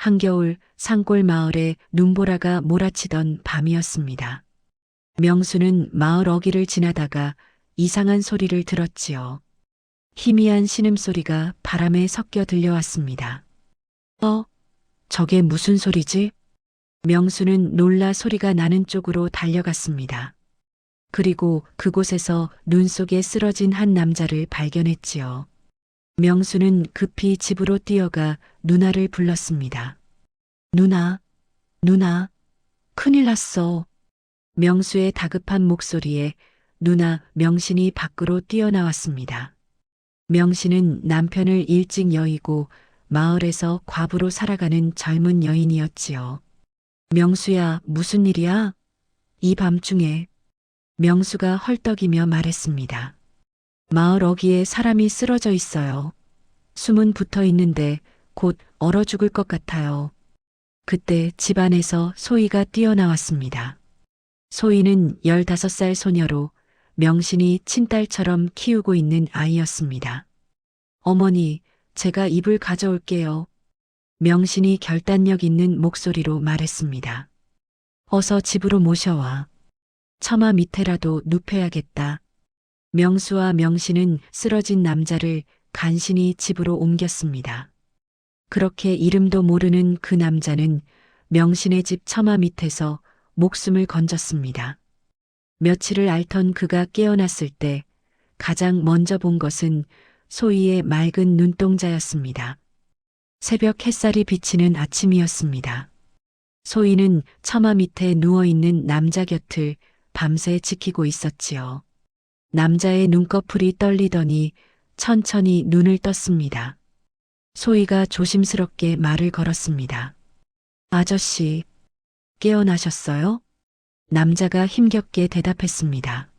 한겨울 산골 마을에 눈보라가 몰아치던 밤이었습니다. 명수는 마을 어귀를 지나다가 이상한 소리를 들었지요. 희미한 신음소리가 바람에 섞여 들려왔습니다. 어? 저게 무슨 소리지? 명수는 놀라 소리가 나는 쪽으로 달려갔습니다. 그리고 그곳에서 눈 속에 쓰러진 한 남자를 발견했지요. 명수는 급히 집으로 뛰어가 누나를 불렀습니다. 누나, 누나, 큰일 났어. 명수의 다급한 목소리에 누나 명신이 밖으로 뛰어나왔습니다. 명신은 남편을 일찍 여의고 마을에서 과부로 살아가는 젊은 여인이었지요. 명수야, 무슨 일이야? 이 밤중에 명수가 헐떡이며 말했습니다. 마을 어귀에 사람이 쓰러져 있어요. 숨은 붙어 있는데 곧 얼어 죽을 것 같아요. 그때 집 안에서 소희가 뛰어나왔습니다. 소희는 15살 소녀로 명신이 친딸처럼 키우고 있는 아이였습니다. 어머니, 제가 이불 가져올게요. 명신이 결단력 있는 목소리로 말했습니다. 어서 집으로 모셔와. 처마 밑에라도 눕혀야겠다. 명수와 명신은 쓰러진 남자를 간신히 집으로 옮겼습니다. 그렇게 이름도 모르는 그 남자는 명신의 집 처마 밑에서 목숨을 건졌습니다. 며칠을 앓던 그가 깨어났을 때 가장 먼저 본 것은 소희의 맑은 눈동자였습니다. 새벽 햇살이 비치는 아침이었습니다. 소희는 처마 밑에 누워있는 남자 곁을 밤새 지키고 있었지요. 남자의 눈꺼풀이 떨리더니 천천히 눈을 떴습니다. 소희가 조심스럽게 말을 걸었습니다. 아저씨, 깨어나셨어요? 남자가 힘겹게 대답했습니다.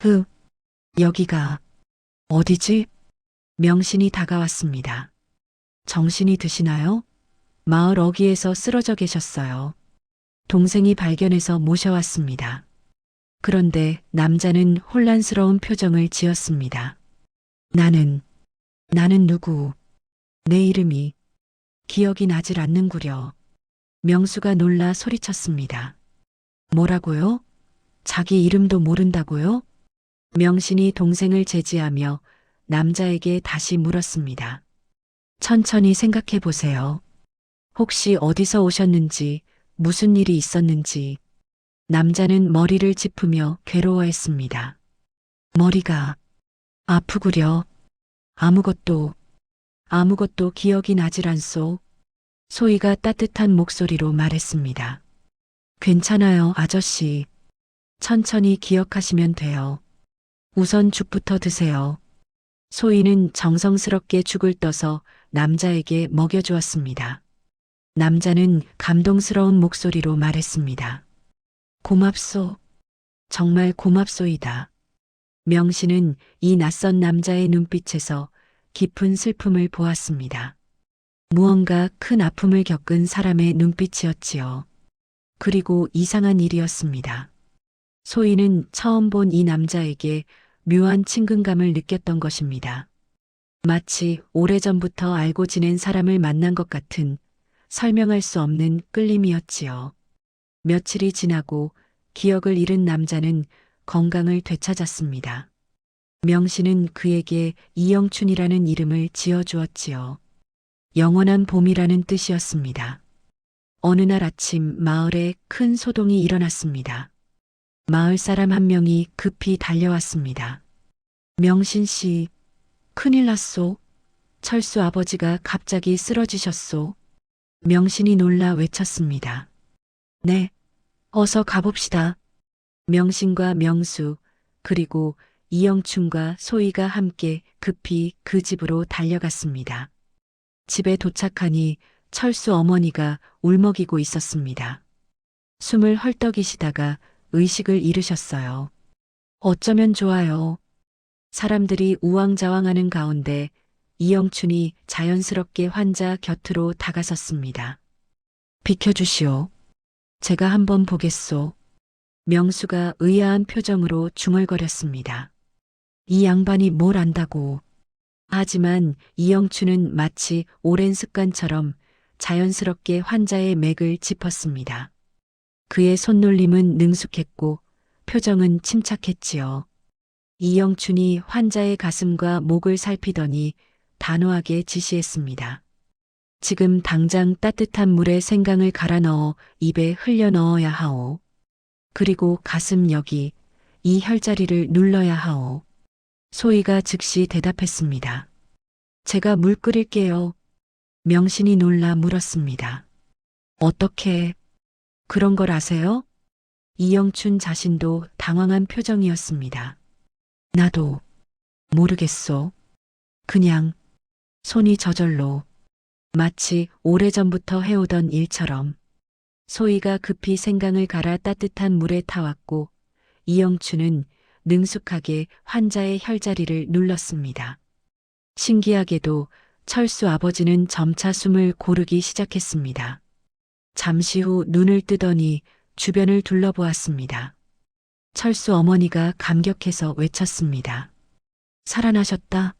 흑, 여기가 어디지? 명신이 다가왔습니다. 정신이 드시나요? 마을 어귀에서 쓰러져 계셨어요. 동생이 발견해서 모셔왔습니다. 그런데 남자는 혼란스러운 표정을 지었습니다. 나는, 나는 누구? 내 이름이 기억이 나질 않는구려. 명수가 놀라 소리쳤습니다. 뭐라고요? 자기 이름도 모른다고요? 명신이 동생을 제지하며 남자에게 다시 물었습니다. 천천히 생각해 보세요. 혹시 어디서 오셨는지, 무슨 일이 있었는지. 남자는 머리를 짚으며 괴로워했습니다. 머리가 아프구려. 아무것도, 아무것도 기억이 나질 않소. 소희가 따뜻한 목소리로 말했습니다. 괜찮아요, 아저씨. 천천히 기억하시면 돼요. 우선 죽부터 드세요. 소희는 정성스럽게 죽을 떠서 남자에게 먹여주었습니다. 남자는 감동스러운 목소리로 말했습니다. 고맙소. 정말 고맙소이다. 명신은 이 낯선 남자의 눈빛에서 깊은 슬픔을 보았습니다. 무언가 큰 아픔을 겪은 사람의 눈빛이었지요. 그리고 이상한 일이었습니다. 소희는 처음 본 이 남자에게 묘한 친근감을 느꼈던 것입니다. 마치 오래전부터 알고 지낸 사람을 만난 것 같은 설명할 수 없는 끌림이었지요. 며칠이 지나고 기억을 잃은 남자는 건강을 되찾았습니다. 명신은 그에게 이영춘이라는 이름을 지어주었지요. 영원한 봄이라는 뜻이었습니다. 어느 날 아침 마을에 큰 소동이 일어났습니다. 마을 사람 한 명이 급히 달려왔습니다. 명신 씨, 큰일 났소. 철수 아버지가 갑자기 쓰러지셨소. 명신이 놀라 외쳤습니다. 네, 어서 가봅시다. 명신과 명수, 그리고 이영춘과 소희가 함께 급히 그 집으로 달려갔습니다. 집에 도착하니 철수 어머니가 울먹이고 있었습니다. 숨을 헐떡이시다가 의식을 잃으셨어요. 어쩌면 좋아요. 사람들이 우왕좌왕하는 가운데 이영춘이 자연스럽게 환자 곁으로 다가섰습니다. 비켜주시오. 제가 한번 보겠소. 명수가 의아한 표정으로 중얼거렸습니다. 이 양반이 뭘 안다고. 하지만 이영춘은 마치 오랜 습관처럼 자연스럽게 환자의 맥을 짚었습니다. 그의 손놀림은 능숙했고 표정은 침착했지요. 이영춘이 환자의 가슴과 목을 살피더니 단호하게 지시했습니다. 지금 당장 따뜻한 물에 생강을 갈아 넣어 입에 흘려 넣어야 하오. 그리고 가슴 여기 이 혈자리를 눌러야 하오. 소희가 즉시 대답했습니다. 제가 물 끓일게요. 명신이 놀라 물었습니다. 어떻게 그런 걸 아세요? 이영춘 자신도 당황한 표정이었습니다. 나도 모르겠소. 그냥 손이 저절로 마치 오래전부터 해오던 일처럼 소희가 급히 생강을 갈아 따뜻한 물에 타왔고 이영춘은 능숙하게 환자의 혈자리를 눌렀습니다. 신기하게도 철수 아버지는 점차 숨을 고르기 시작했습니다. 잠시 후 눈을 뜨더니 주변을 둘러보았습니다. 철수 어머니가 감격해서 외쳤습니다. 살아나셨다.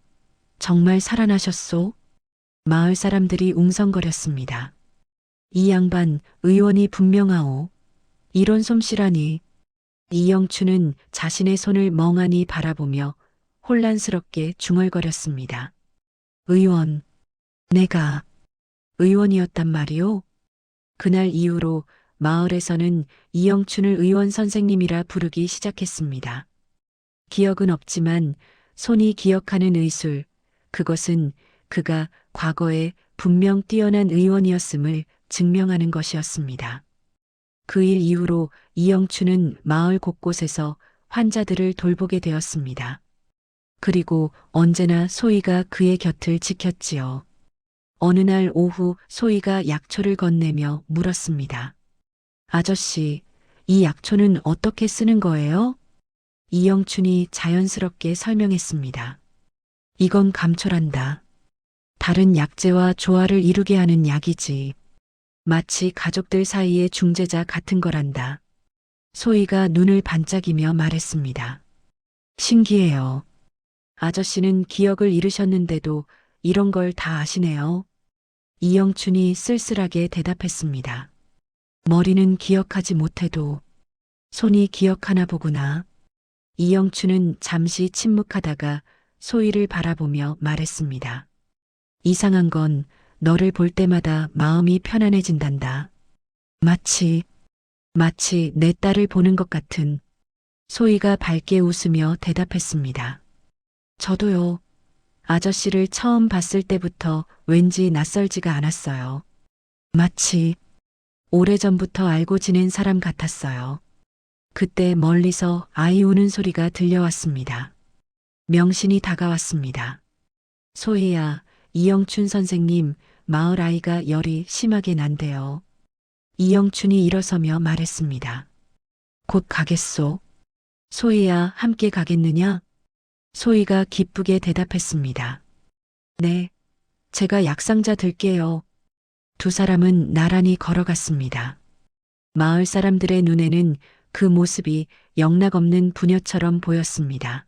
정말 살아나셨소? 마을 사람들이 웅성거렸습니다. 이 양반 의원이 분명하오. 이런 솜씨라니. 이영춘은 자신의 손을 멍하니 바라보며 혼란스럽게 중얼거렸습니다. 의원, 내가 의원이었단 말이오? 그날 이후로 마을에서는 이영춘을 의원 선생님이라 부르기 시작했습니다. 기억은 없지만 손이 기억하는 의술, 그것은 그가 과거에 분명 뛰어난 의원이었음을 증명하는 것이었습니다. 그 일 이후로 이영춘은 마을 곳곳에서 환자들을 돌보게 되었습니다. 그리고 언제나 소희가 그의 곁을 지켰지요. 어느 날 오후 소희가 약초를 건네며 물었습니다. 아저씨, 이 약초는 어떻게 쓰는 거예요? 이영춘이 자연스럽게 설명했습니다. 이건 감초란다. 다른 약재와 조화를 이루게 하는 약이지. 마치 가족들 사이의 중재자 같은 거란다. 소희가 눈을 반짝이며 말했습니다. 신기해요. 아저씨는 기억을 잃으셨는데도 이런 걸 다 아시네요. 이영춘이 쓸쓸하게 대답했습니다. 머리는 기억하지 못해도 손이 기억하나 보구나. 이영춘은 잠시 침묵하다가 소희를 바라보며 말했습니다. 이상한 건 너를 볼 때마다 마음이 편안해진단다. 마치, 마치 내 딸을 보는 것 같은 소희가 밝게 웃으며 대답했습니다. 저도요. 아저씨를 처음 봤을 때부터 왠지 낯설지가 않았어요. 마치 오래전부터 알고 지낸 사람 같았어요. 그때 멀리서 아이 우는 소리가 들려왔습니다. 명신이 다가왔습니다. 소희야, 이영춘 선생님, 마을 아이가 열이 심하게 난대요. 이영춘이 일어서며 말했습니다. 곧 가겠소. 소희야, 함께 가겠느냐? 소희가 기쁘게 대답했습니다. 네, 제가 약상자 들게요. 두 사람은 나란히 걸어갔습니다. 마을 사람들의 눈에는 그 모습이 영락없는 부녀처럼 보였습니다.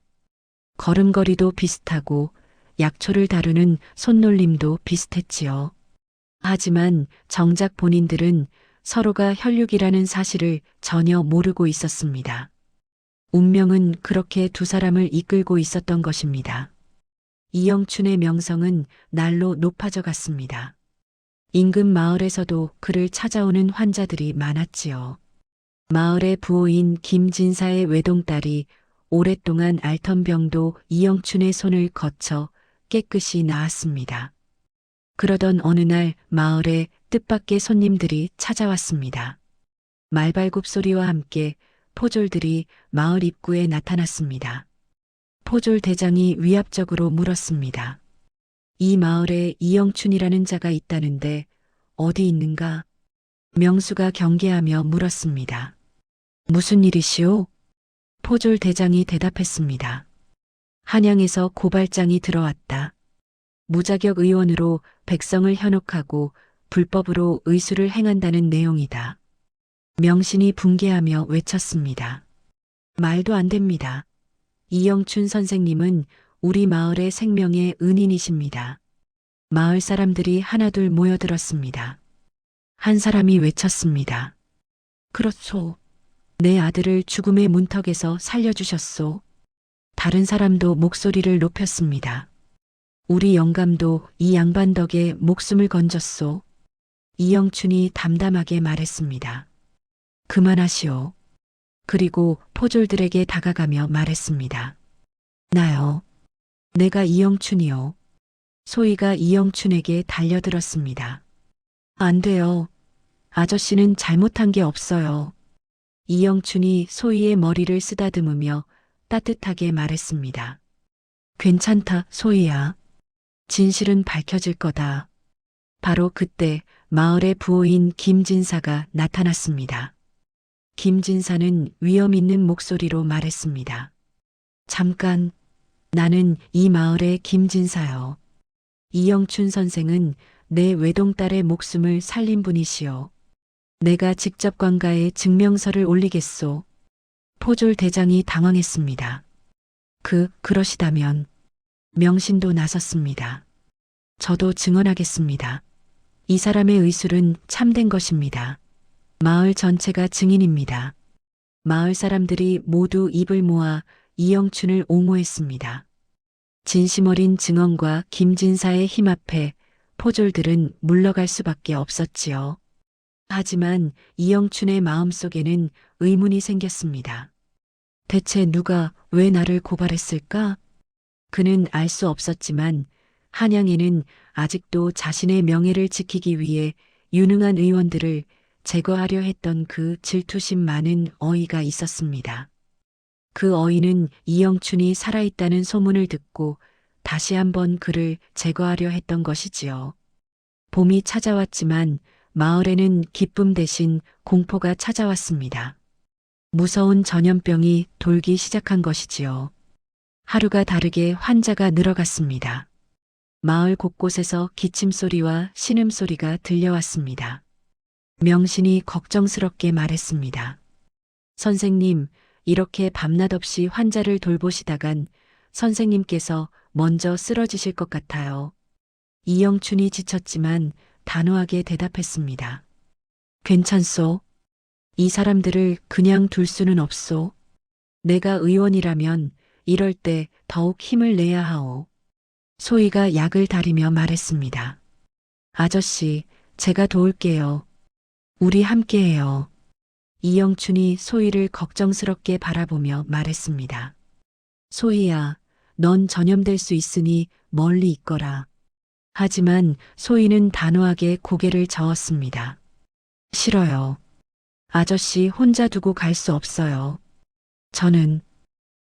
걸음걸이도 비슷하고 약초를 다루는 손놀림도 비슷했지요. 하지만 정작 본인들은 서로가 혈육이라는 사실을 전혀 모르고 있었습니다. 운명은 그렇게 두 사람을 이끌고 있었던 것입니다. 이영춘의 명성은 날로 높아져 갔습니다. 인근 마을에서도 그를 찾아오는 환자들이 많았지요. 마을의 부호인 김진사의 외동딸이 오랫동안 앓던 병도 이영춘의 손을 거쳐 깨끗이 나았습니다. 그러던 어느 날 마을에 뜻밖의 손님들이 찾아왔습니다. 말발굽 소리와 함께 포졸들이 마을 입구에 나타났습니다. 포졸 대장이 위압적으로 물었습니다. 이 마을에 이영춘이라는 자가 있다는데 어디 있는가? 명수가 경계하며 물었습니다. 무슨 일이시오? 포졸 대장이 대답했습니다. 한양에서 고발장이 들어왔다. 무자격 의원으로 백성을 현혹하고 불법으로 의술을 행한다는 내용이다. 명신이 붕괴하며 외쳤습니다. 말도 안 됩니다. 이영춘 선생님은 우리 마을의 생명의 은인이십니다. 마을 사람들이 하나둘 모여들었습니다. 한 사람이 외쳤습니다. 그렇소. 내 아들을 죽음의 문턱에서 살려주셨소. 다른 사람도 목소리를 높였습니다. 우리 영감도 이 양반 덕에 목숨을 건졌소. 이영춘이 담담하게 말했습니다. 그만하시오. 그리고 포졸들에게 다가가며 말했습니다. 나요. 내가 이영춘이요. 소희가 이영춘에게 달려들었습니다. 안 돼요. 아저씨는 잘못한 게 없어요. 이영춘이 소희의 머리를 쓰다듬으며 따뜻하게 말했습니다. 괜찮다, 소희야. 진실은 밝혀질 거다. 바로 그때 마을의 부호인 김진사가 나타났습니다. 김진사는 위험 있는 목소리로 말했습니다. 잠깐, 나는 이 마을의 김진사요. 이영춘 선생은 내 외동딸의 목숨을 살린 분이시오. 내가 직접 관가에 증명서를 올리겠소. 포졸 대장이 당황했습니다. 그, 그러시다면 명신도 나섰습니다. 저도 증언하겠습니다. 이 사람의 의술은 참된 것입니다. 마을 전체가 증인입니다. 마을 사람들이 모두 입을 모아 이영춘을 옹호했습니다. 진심 어린 증언과 김진사의 힘 앞에 포졸들은 물러갈 수밖에 없었지요. 하지만 이영춘의 마음속에는 의문이 생겼습니다. 대체 누가 왜 나를 고발했을까? 그는 알 수 없었지만 한양에는 아직도 자신의 명예를 지키기 위해 유능한 의원들을 제거하려 했던 그 질투심 많은 어이가 있었습니다. 그 어이는 이영춘이 살아있다는 소문을 듣고 다시 한번 그를 제거하려 했던 것이지요. 봄이 찾아왔지만 마을에는 기쁨 대신 공포가 찾아왔습니다. 무서운 전염병이 돌기 시작한 것이지요. 하루가 다르게 환자가 늘어갔습니다. 마을 곳곳에서 기침 소리와 신음 소리가 들려왔습니다. 명신이 걱정스럽게 말했습니다. 선생님, 이렇게 밤낮 없이 환자를 돌보시다간 선생님께서 먼저 쓰러지실 것 같아요. 이영춘이 지쳤지만 단호하게 대답했습니다. 괜찮소. 이 사람들을 그냥 둘 수는 없소. 내가 의원이라면 이럴 때 더욱 힘을 내야 하오. 소희가 약을 다리며 말했습니다. 아저씨, 제가 도울게요. 우리 함께해요. 이영춘이 소희를 걱정스럽게 바라보며 말했습니다. 소희야, 넌 전염될 수 있으니 멀리 있거라. 하지만 소희는 단호하게 고개를 저었습니다. 싫어요. 아저씨 혼자 두고 갈 수 없어요. 저는,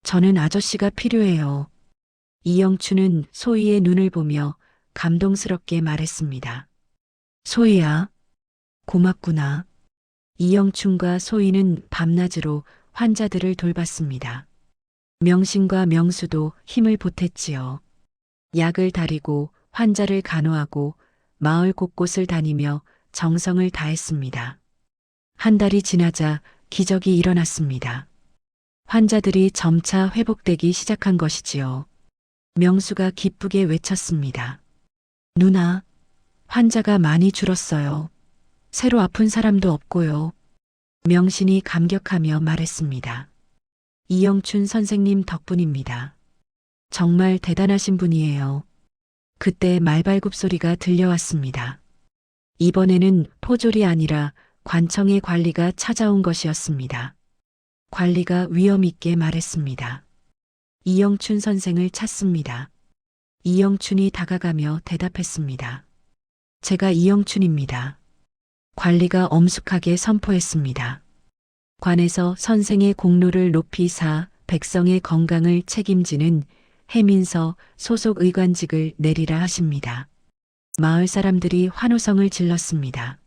저는 아저씨가 필요해요. 이영춘은 소희의 눈을 보며 감동스럽게 말했습니다. 소희야, 고맙구나. 이영춘과 소희는 밤낮으로 환자들을 돌봤습니다. 명신과 명수도 힘을 보탰지요. 약을 다리고 환자를 간호하고 마을 곳곳을 다니며 정성을 다했습니다. 한 달이 지나자 기적이 일어났습니다. 환자들이 점차 회복되기 시작한 것이지요. 명수가 기쁘게 외쳤습니다. 누나, 환자가 많이 줄었어요. 새로 아픈 사람도 없고요. 명신이 감격하며 말했습니다. 이영춘 선생님 덕분입니다. 정말 대단하신 분이에요. 그때 말발굽 소리가 들려왔습니다. 이번에는 포졸이 아니라 관청의 관리가 찾아온 것이었습니다. 관리가 위험있게 말했습니다. 이영춘 선생을 찾습니다. 이영춘이 다가가며 대답했습니다. 제가 이영춘입니다. 관리가 엄숙하게 선포했습니다. 관에서 선생의 공로를 높이 사 백성의 건강을 책임지는 해민서 소속 의관직을 내리라 하십니다. 마을 사람들이 환호성을 질렀습니다.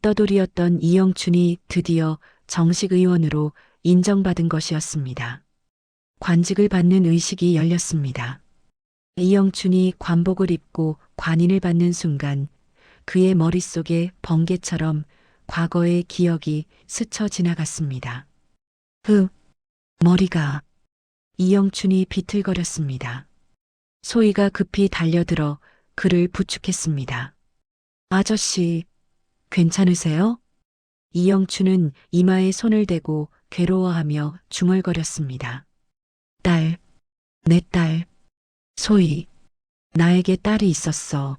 떠돌이었던 이영춘이 드디어 정식 의원으로 인정받은 것이었습니다. 관직을 받는 의식이 열렸습니다. 이영춘이 관복을 입고 관인을 받는 순간 그의 머릿속에 번개처럼 과거의 기억이 스쳐 지나갔습니다. 흐, 머리가. 이영춘이 비틀거렸습니다. 소희가 급히 달려들어 그를 부축했습니다. 아저씨, 괜찮으세요? 이영춘은 이마에 손을 대고 괴로워하며 중얼거렸습니다. 딸, 내 딸, 소희, 나에게 딸이 있었어.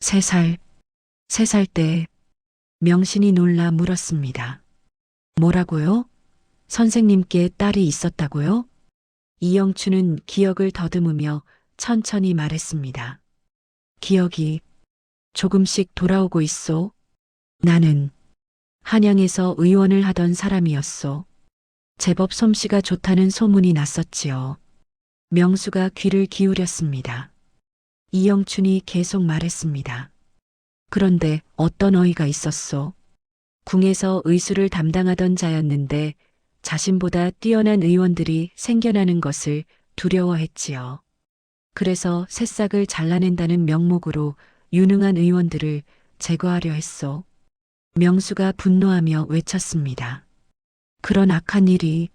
세 살, 세 살 때 명신이 놀라 물었습니다. 뭐라고요? 선생님께 딸이 있었다고요? 이영춘은 기억을 더듬으며 천천히 말했습니다. 기억이 조금씩 돌아오고 있소. 나는 한양에서 의원을 하던 사람이었소. 제법 솜씨가 좋다는 소문이 났었지요. 명수가 귀를 기울였습니다. 이영춘이 계속 말했습니다. 그런데 어떤 어이가 있었소? 궁에서 의수를 담당하던 자였는데 자신보다 뛰어난 의원들이 생겨나는 것을 두려워했지요. 그래서 새싹을 잘라낸다는 명목으로 유능한 의원들을 제거하려 했소. 명수가 분노하며 외쳤습니다. 그런 악한 일이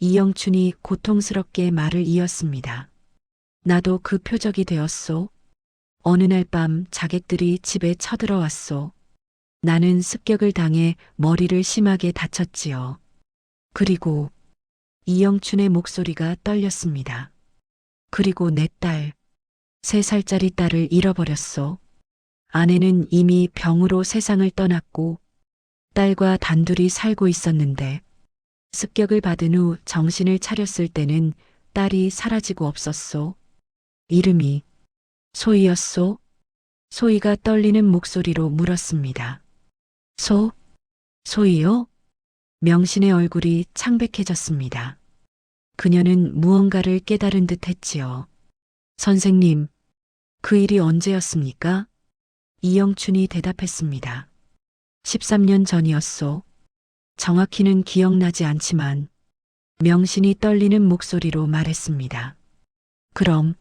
이영춘이 고통스럽게 말을 이었습니다. 나도 그 표적이 되었소. 어느 날 밤 자객들이 집에 쳐들어왔소. 나는 습격을 당해 머리를 심하게 다쳤지요. 그리고 이영춘의 목소리가 떨렸습니다. 그리고 내 딸, 세 살짜리 딸을 잃어버렸소. 아내는 이미 병으로 세상을 떠났고 딸과 단둘이 살고 있었는데 습격을 받은 후 정신을 차렸을 때는 딸이 사라지고 없었소. 이름이 소희였소. 소희가 떨리는 목소리로 물었습니다. 소? 소희요? 명신의 얼굴이 창백해졌습니다. 그녀는 무언가를 깨달은 듯 했지요. 선생님, 그 일이 언제였습니까? 이영춘이 대답했습니다. 13년 전이었소. 정확히는 기억나지 않지만 명신이 떨리는 목소리로 말했습니다. 그럼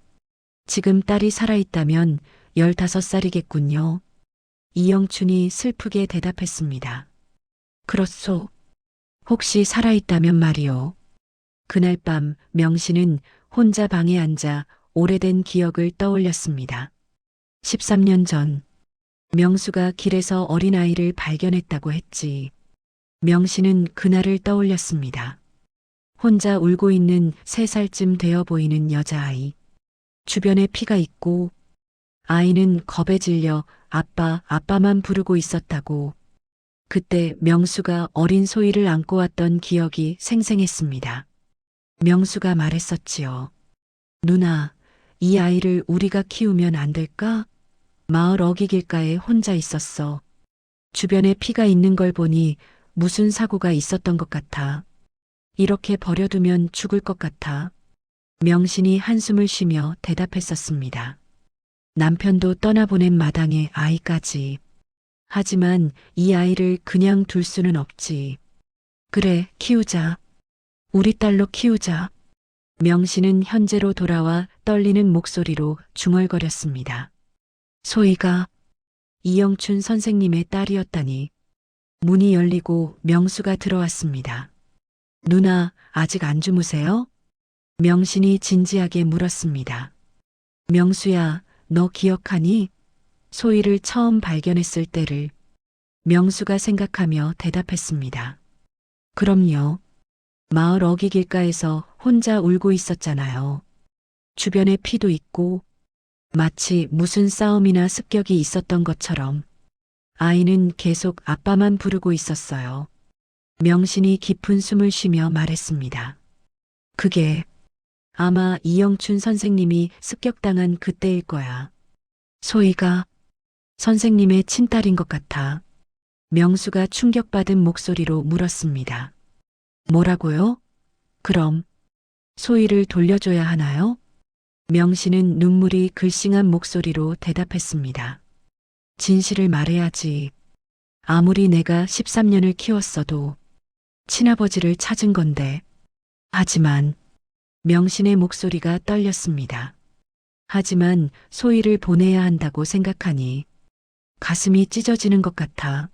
지금 딸이 살아있다면 15살이겠군요. 이영춘이 슬프게 대답했습니다. 그렇소. 혹시 살아있다면 말이오. 그날 밤 명신은 혼자 방에 앉아 오래된 기억을 떠올렸습니다. 13년 전 명수가 길에서 어린아이를 발견했다고 했지. 명신은 그날을 떠올렸습니다. 혼자 울고 있는 세 살쯤 되어 보이는 여자아이. 주변에 피가 있고 아이는 겁에 질려 아빠, 아빠만 부르고 있었다고. 그때 명수가 어린 소희를 안고 왔던 기억이 생생했습니다. 명수가 말했었지요. 누나, 이 아이를 우리가 키우면 안 될까? 마을 어귀길가에 혼자 있었어. 주변에 피가 있는 걸 보니 무슨 사고가 있었던 것 같아. 이렇게 버려두면 죽을 것 같아. 명신이 한숨을 쉬며 대답했었습니다. 남편도 떠나보낸 마당에 아이까지. 하지만 이 아이를 그냥 둘 수는 없지. 그래, 키우자. 우리 딸로 키우자. 명신은 현재로 돌아와 떨리는 목소리로 중얼거렸습니다. 소희가 이영춘 선생님의 딸이었다니. 문이 열리고 명수가 들어왔습니다. 누나, 아직 안 주무세요? 명신이 진지하게 물었습니다. 명수야, 너 기억하니? 소희를 처음 발견했을 때를 명수가 생각하며 대답했습니다. 그럼요. 마을 어귀길가에서 혼자 울고 있었잖아요. 주변에 피도 있고 마치 무슨 싸움이나 습격이 있었던 것처럼 아이는 계속 아빠만 부르고 있었어요. 명신이 깊은 숨을 쉬며 말했습니다. 그게 아마 이영춘 선생님이 습격당한 그때일 거야. 소희가 선생님의 친딸인 것 같아. 명수가 충격받은 목소리로 물었습니다. 뭐라고요? 그럼 소희를 돌려줘야 하나요? 명신은 눈물이 글싱한 목소리로 대답했습니다. 진실을 말해야지. 아무리 내가 13년을 키웠어도 친아버지를 찾은 건데. 하지만 명신의 목소리가 떨렸습니다. 하지만 소희를 보내야 한다고 생각하니 가슴이 찢어지는 것 같아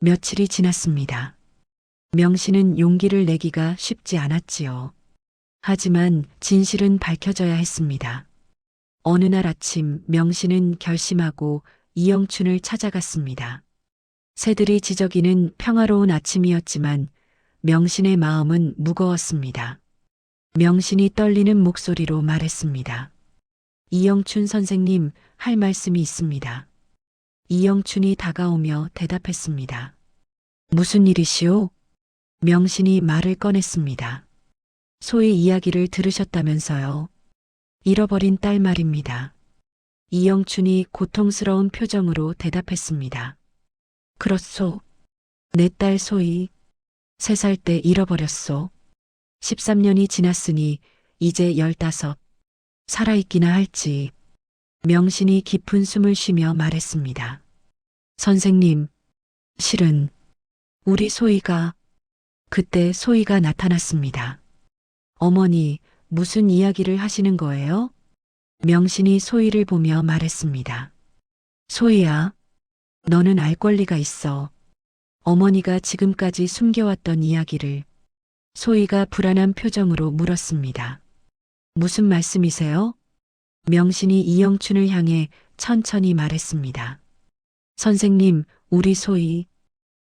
며칠이 지났습니다. 명신은 용기를 내기가 쉽지 않았지요. 하지만 진실은 밝혀져야 했습니다. 어느 날 아침 명신은 결심하고 이영춘을 찾아갔습니다. 새들이 지저귀는 평화로운 아침이었지만 명신의 마음은 무거웠습니다. 명신이 떨리는 목소리로 말했습니다. 이영춘 선생님, 할 말씀이 있습니다. 이영춘이 다가오며 대답했습니다. 무슨 일이시오? 명신이 말을 꺼냈습니다. 소의 이야기를 들으셨다면서요. 잃어버린 딸 말입니다. 이영춘이 고통스러운 표정으로 대답했습니다. 그렇소. 내 딸 소희. 세 살 때 잃어버렸소. 13년이 지났으니 이제 열다섯. 살아있기나 할지. 명신이 깊은 숨을 쉬며 말했습니다. 선생님, 실은 우리 소희가 그때 소희가 나타났습니다. 어머니, 무슨 이야기를 하시는 거예요? 명신이 소희를 보며 말했습니다. 소희야, 너는 알 권리가 있어. 어머니가 지금까지 숨겨왔던 이야기를 소희가 불안한 표정으로 물었습니다. 무슨 말씀이세요? 명신이 이영춘을 향해 천천히 말했습니다. 선생님, 우리 소희.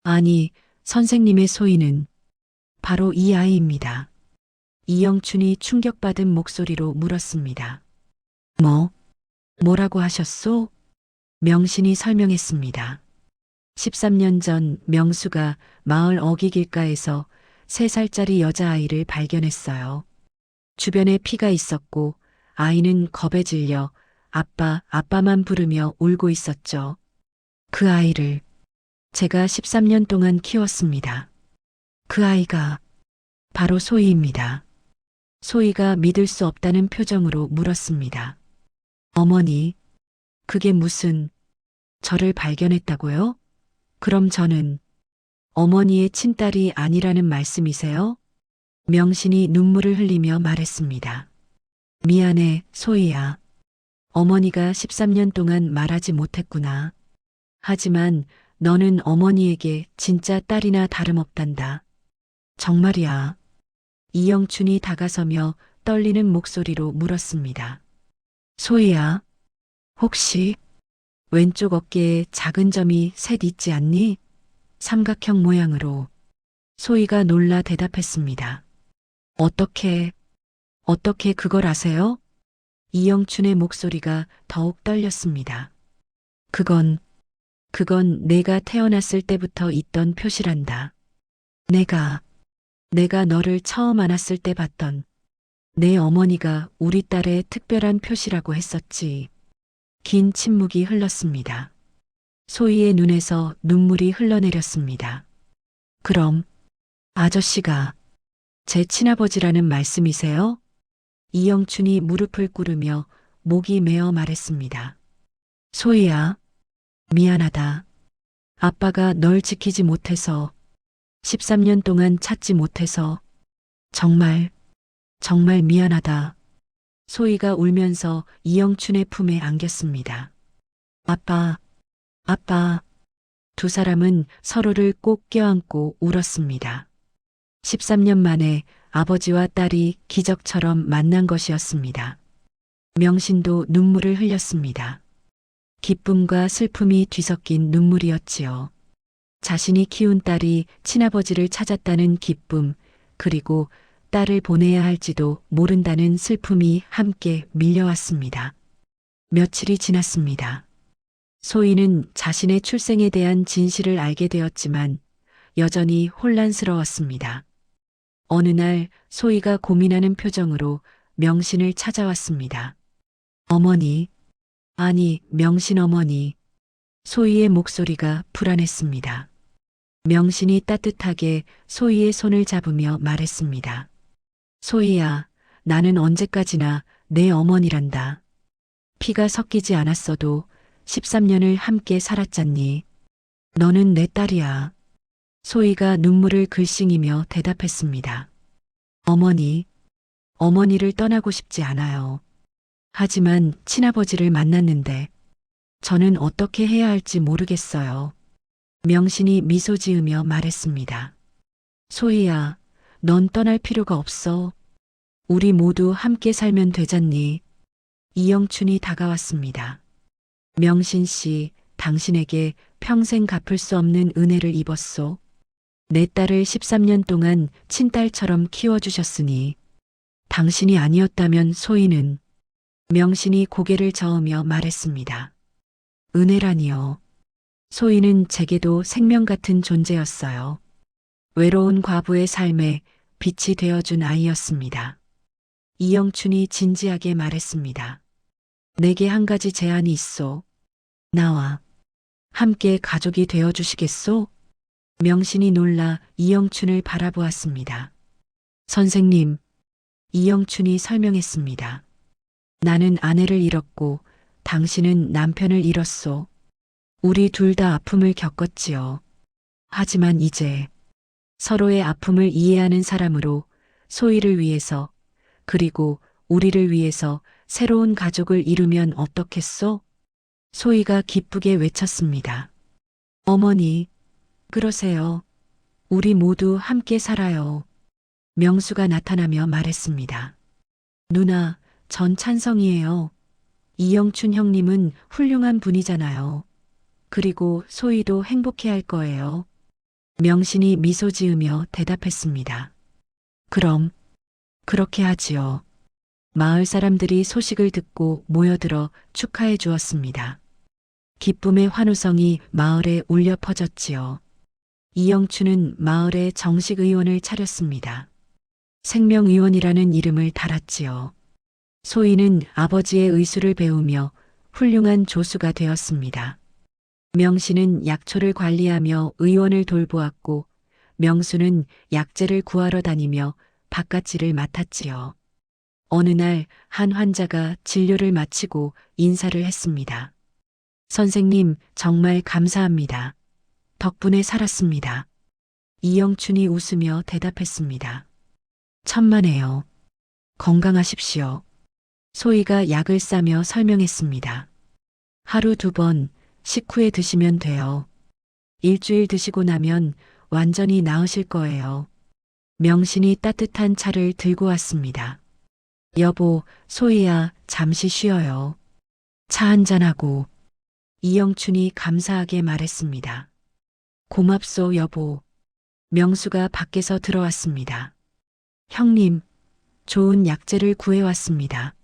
아니, 선생님의 소희는 바로 이 아이입니다. 이영춘이 충격받은 목소리로 물었습니다. 뭐? 뭐라고 하셨소? 명신이 설명했습니다. 13년 전 명수가 마을 어귀길가에서 3살짜리 여자아이를 발견했어요. 주변에 피가 있었고 아이는 겁에 질려 아빠, 아빠만 부르며 울고 있었죠. 그 아이를 제가 13년 동안 키웠습니다. 그 아이가 바로 소희입니다. 소희가 믿을 수 없다는 표정으로 물었습니다. 어머니, 그게 무슨 저를 발견했다고요? 그럼 저는 어머니의 친딸이 아니라는 말씀이세요? 명신이 눈물을 흘리며 말했습니다. 미안해, 소희야. 어머니가 13년 동안 말하지 못했구나. 하지만 너는 어머니에게 진짜 딸이나 다름없단다. 정말이야. 이영춘이 다가서며 떨리는 목소리로 물었습니다. 소희야, 혹시 왼쪽 어깨에 작은 점이 셋 있지 않니? 삼각형 모양으로 소희가 놀라 대답했습니다. 어떻게, 어떻게 그걸 아세요? 이영춘의 목소리가 더욱 떨렸습니다. 그건, 그건 내가 태어났을 때부터 있던 표시란다. 내가, 내가 너를 처음 안았을 때 봤던 내 어머니가 우리 딸의 특별한 표시라고 했었지. 긴 침묵이 흘렀습니다. 소희의 눈에서 눈물이 흘러내렸습니다. 그럼 아저씨가 제 친아버지라는 말씀이세요? 이영춘이 무릎을 꿇으며 목이 메어 말했습니다. 소희야, 미안하다. 아빠가 널 지키지 못해서 13년 동안 찾지 못해서 정말, 정말 미안하다. 소희가 울면서 이영춘의 품에 안겼습니다. 아빠, 아빠. 두 사람은 서로를 꼭 껴안고 울었습니다. 13년 만에 아버지와 딸이 기적처럼 만난 것이었습니다. 명신도 눈물을 흘렸습니다. 기쁨과 슬픔이 뒤섞인 눈물이었지요. 자신이 키운 딸이 친아버지를 찾았다는 기쁨, 그리고 딸을 보내야 할지도 모른다는 슬픔이 함께 밀려왔습니다. 며칠이 지났습니다. 소희는 자신의 출생에 대한 진실을 알게 되었지만 여전히 혼란스러웠습니다. 어느 날 소희가 고민하는 표정으로 명신을 찾아왔습니다. 어머니, 아니, 명신 어머니. 소희의 목소리가 불안했습니다. 명신이 따뜻하게 소희의 손을 잡으며 말했습니다. 소희야, 나는 언제까지나 내 어머니란다. 피가 섞이지 않았어도 13년을 함께 살았잖니. 너는 내 딸이야. 소희가 눈물을 글썽이며 대답했습니다. 어머니, 어머니를 떠나고 싶지 않아요. 하지만 친아버지를 만났는데 저는 어떻게 해야 할지 모르겠어요. 명신이 미소 지으며 말했습니다. 소희야, 넌 떠날 필요가 없어. 우리 모두 함께 살면 되잖니. 이영춘이 다가왔습니다. 명신 씨, 당신에게 평생 갚을 수 없는 은혜를 입었소. 내 딸을 13년 동안 친딸처럼 키워주셨으니 당신이 아니었다면 소희는 명신이 고개를 저으며 말했습니다. 은혜라니요. 소희는 제게도 생명 같은 존재였어요. 외로운 과부의 삶에 빛이 되어준 아이였습니다. 이영춘이 진지하게 말했습니다. 내게 한 가지 제안이 있소. 나와 함께 가족이 되어 주시겠소? 명신이 놀라 이영춘을 바라보았습니다. 선생님, 이영춘이 설명했습니다. 나는 아내를 잃었고 당신은 남편을 잃었소. 우리 둘 다 아픔을 겪었지요. 하지만 이제 서로의 아픔을 이해하는 사람으로 소희를 위해서 그리고 우리를 위해서 새로운 가족을 이루면 어떻겠소? 소희가 기쁘게 외쳤습니다. 어머니, 그러세요. 우리 모두 함께 살아요. 명수가 나타나며 말했습니다. 누나, 전 찬성이에요. 이영춘 형님은 훌륭한 분이잖아요. 그리고 소희도 행복해 할 거예요. 명신이 미소 지으며 대답했습니다. 그럼, 그렇게 하지요. 마을 사람들이 소식을 듣고 모여들어 축하해 주었습니다. 기쁨의 환호성이 마을에 울려 퍼졌지요. 이영춘은 마을에 정식 의원을 차렸습니다. 생명의원이라는 이름을 달았지요. 소희는 아버지의 의술을 배우며 훌륭한 조수가 되었습니다. 명씨는 약초를 관리하며 의원을 돌보았고 명수는 약재를 구하러 다니며 바깥일을 맡았지요. 어느 날 한 환자가 진료를 마치고 인사를 했습니다. 선생님, 정말 감사합니다. 덕분에 살았습니다. 이영춘이 웃으며 대답했습니다. 천만에요. 건강하십시오. 소희가 약을 싸며 설명했습니다. 하루 두 번 식후에 드시면 돼요. 일주일 드시고 나면 완전히 나으실 거예요. 명신이 따뜻한 차를 들고 왔습니다. 여보, 소희야, 잠시 쉬어요. 차 한잔하고. 이영춘이 감사하게 말했습니다. 고맙소, 여보. 명수가 밖에서 들어왔습니다. 형님, 좋은 약재를 구해왔습니다.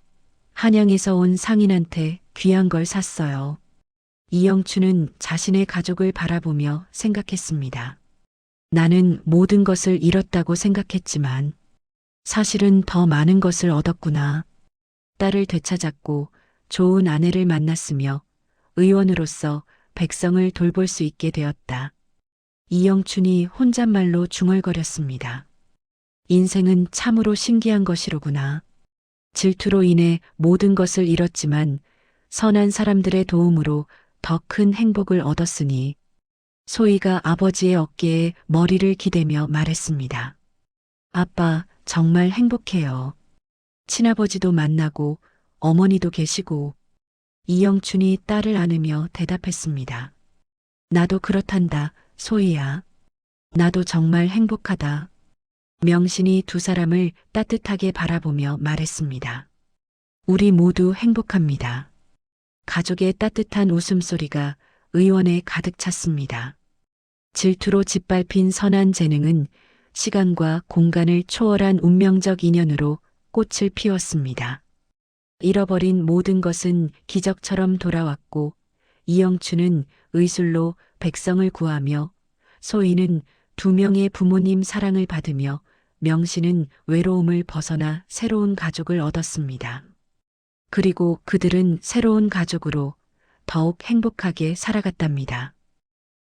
한양에서 온 상인한테 귀한 걸 샀어요. 이영춘은 자신의 가족을 바라보며 생각했습니다. 나는 모든 것을 잃었다고 생각했지만 사실은 더 많은 것을 얻었구나. 딸을 되찾았고 좋은 아내를 만났으며 의원으로서 백성을 돌볼 수 있게 되었다. 이영춘이 혼잣말로 중얼거렸습니다. 인생은 참으로 신기한 것이로구나. 질투로 인해 모든 것을 잃었지만 선한 사람들의 도움으로 더 큰 행복을 얻었으니 소희가 아버지의 어깨에 머리를 기대며 말했습니다. 아빠, 정말 행복해요. 친아버지도 만나고 어머니도 계시고 이영춘이 딸을 안으며 대답했습니다. 나도 그렇단다, 소희야. 나도 정말 행복하다. 명신이 두 사람을 따뜻하게 바라보며 말했습니다. 우리 모두 행복합니다. 가족의 따뜻한 웃음소리가 의원에 가득 찼습니다. 질투로 짓밟힌 선한 재능은 시간과 공간을 초월한 운명적 인연으로 꽃을 피웠습니다. 잃어버린 모든 것은 기적처럼 돌아왔고 이영춘은 의술로 백성을 구하며 소희는 두 명의 부모님 사랑을 받으며 명신은 외로움을 벗어나 새로운 가족을 얻었습니다. 그리고 그들은 새로운 가족으로 더욱 행복하게 살아갔답니다.